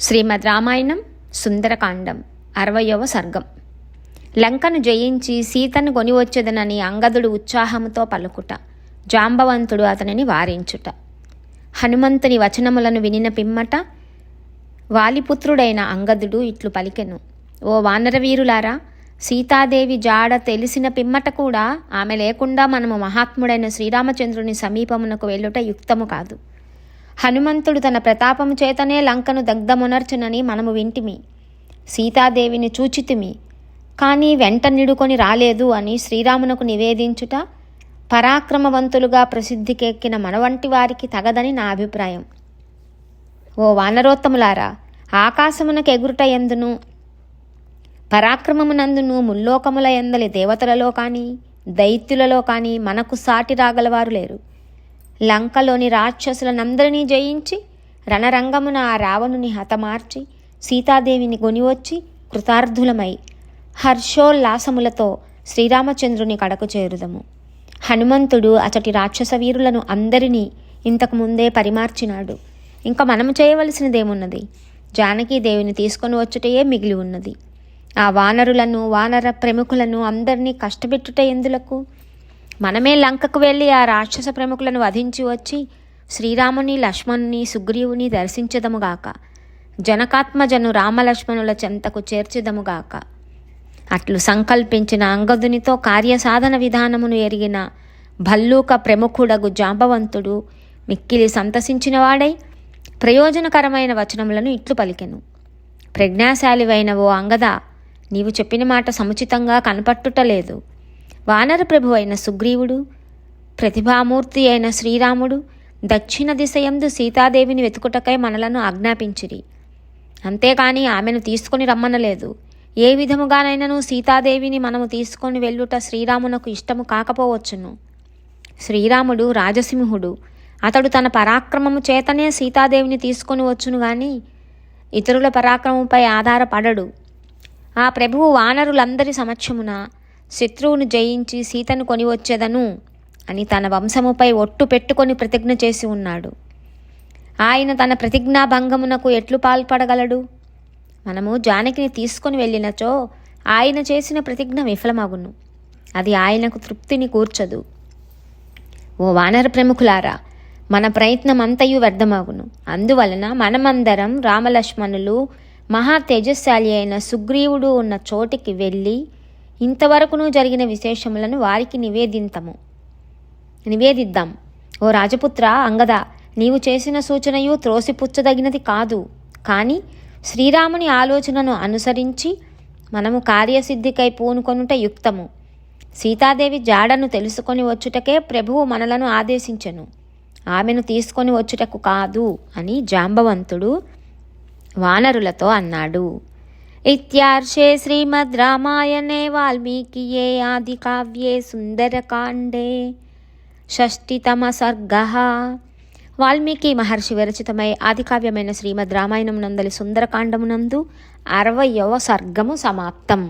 శ్రీమద్ రామాయణం సుందరకాండం అరవయవ సర్గం. లంకను జయించి సీతను కొనివచ్చేదనని అంగదుడు ఉత్సాహముతో పలుకుట జాంబవంతుడు అతనిని వారించుట. హనుమంతుని వచనములను వినిన పిమ్మట వాలిపుత్రుడైన అంగదుడు ఇట్లు పలికెను. ఓ వానరవీరులారా సీతాదేవి జాడ తెలిసిన పిమ్మట కూడా ఆమె లేకుండా మనము మహాత్ముడైన శ్రీరామచంద్రుని సమీపమునకు వెళ్ళుట యుక్తము కాదు. హనుమంతుడు తన ప్రతాపము చేతనే లంకను దగ్ధమునర్చునని మనము వింటిమి. సీతాదేవిని చూచితిమి. కానీ వెంట నిడుకొని రాలేదు అని శ్రీరామునకు నివేదించుట పరాక్రమవంతులుగా ప్రసిద్ధికెక్కిన మనవంటి వారికి తగదని నా అభిప్రాయం. ఓ వానరోత్తములారా ఆకాశమునకు ఎగురుట ఎందును? పరాక్రమమునందును ముల్లోకముల ఎందలి దేవతలలో కానీ దైత్యులలో కానీ మనకు సాటి రాగలవారు లేరు. లంకలోని రాక్షసులనందరినీ జయించి రణరంగమున ఆ రావణుని హతమార్చి సీతాదేవిని గొనివచ్చి కృతార్థులమై హర్షోల్లాసములతో శ్రీరామచంద్రుని కడకు చేరుదము. హనుమంతుడు అచటి రాక్షస వీరులను అందరినీ ఇంతకు ముందే పరిమార్చినాడు. ఇంకా మనము చేయవలసినదేమున్నది? జానకీదేవిని తీసుకొని వచ్చుటయే మిగిలి ఉన్నది. ఆ వానరులను వానర ప్రముఖులను అందరినీ కష్టపెట్టుట ఎందులకు? మనమే లంకకు వెళ్ళి ఆ రాక్షస ప్రముఖులను వధించి వచ్చి శ్రీరాముని లక్ష్మణుని సుగ్రీవుని దర్శించదముగాక జనకాత్మజను రామలక్ష్మణుల చెంతకు చేర్చిదముగాక అట్లు సంకల్పించిన అంగదునితో కార్యసాధన విధానమును ఎరిగిన భల్లూక ప్రముఖుడగు జాంబవంతుడు మిక్కిలి సంతసించినవాడై ప్రయోజనకరమైన వచనములను ఇట్లు పలికెను. ప్రజ్ఞాశాలివైన ఓ అంగద నీవు చెప్పిన మాట సముచితంగా కనపట్టుటలేదు. వానరప్రభు అయిన సుగ్రీవుడు ప్రతిభామూర్తి అయిన శ్రీరాముడు దక్షిణ దిశయందు సీతాదేవిని వెతుకుటకై మనలను ఆజ్ఞాపించిరి. అంతేకాని ఆమెను తీసుకొని రమ్మనలేదు. ఏ విధముగానైనను సీతాదేవిని మనము తీసుకొని వెళ్ళుట శ్రీరామునకు ఇష్టము కాకపోవచ్చును. శ్రీరాముడు రాజసింహుడు. అతడు తన పరాక్రమము చేతనే సీతాదేవిని తీసుకొని వచ్చును గాని ఇతరుల పరాక్రమంపై ఆధారపడడు. ఆ ప్రభువు వానరులందరి సమక్షమున శత్రువును జయించి సీతను కొని వచ్చేదను అని తన వంశముపై ఒట్టు పెట్టుకొని ప్రతిజ్ఞ చేసి ఉన్నాడు. ఆయన తన ప్రతిజ్ఞాభంగమునకు ఎట్లు పాల్పడగలడు? మనము జానకిని తీసుకొని వెళ్ళినచో ఆయన చేసిన ప్రతిజ్ఞ విఫలమగును. అది ఆయనకు తృప్తిని కూర్చదు. ఓ వానర ప్రముఖులారా మన ప్రయత్నం అంతయు వ్యర్థమగును. అందువలన మనమందరం రామలక్ష్మణులు మహా తేజస్శాలి అయిన సుగ్రీవుడు ఉన్న చోటికి వెళ్ళి ఇంతవరకును జరిగిన విశేషములను వారికి నివేదింతము. నివేదిద్దాం. ఓ రాజపుత్ర అంగద నీవు చేసిన సూచనయు త్రోసిపుచ్చదగినది కాదు. కానీ శ్రీరాముని ఆలోచనను అనుసరించి మనము కార్యసిద్ధికై పూనుకొనుట యుక్తము. సీతాదేవి జాడను తెలుసుకొని వచ్చుటకే ప్రభువు మనలను ఆదేశించెను. ఆమెను తీసుకొని వచ్చుటకు కాదు అని జాంబవంతుడు వానరులతో అన్నాడు. ఇత్యార్షే శ్రీమద్ రామాయణే వాల్మీకియే ఆది కావ్యే సుందరకాండే షష్టితమ సర్గ వాల్మీకి మహర్షి విరచితమై ఆదికావ్యమైన శ్రీమద్ రామాయణం నందలి సుందరకాండమునందు అరవయవ సర్గము సమాప్తం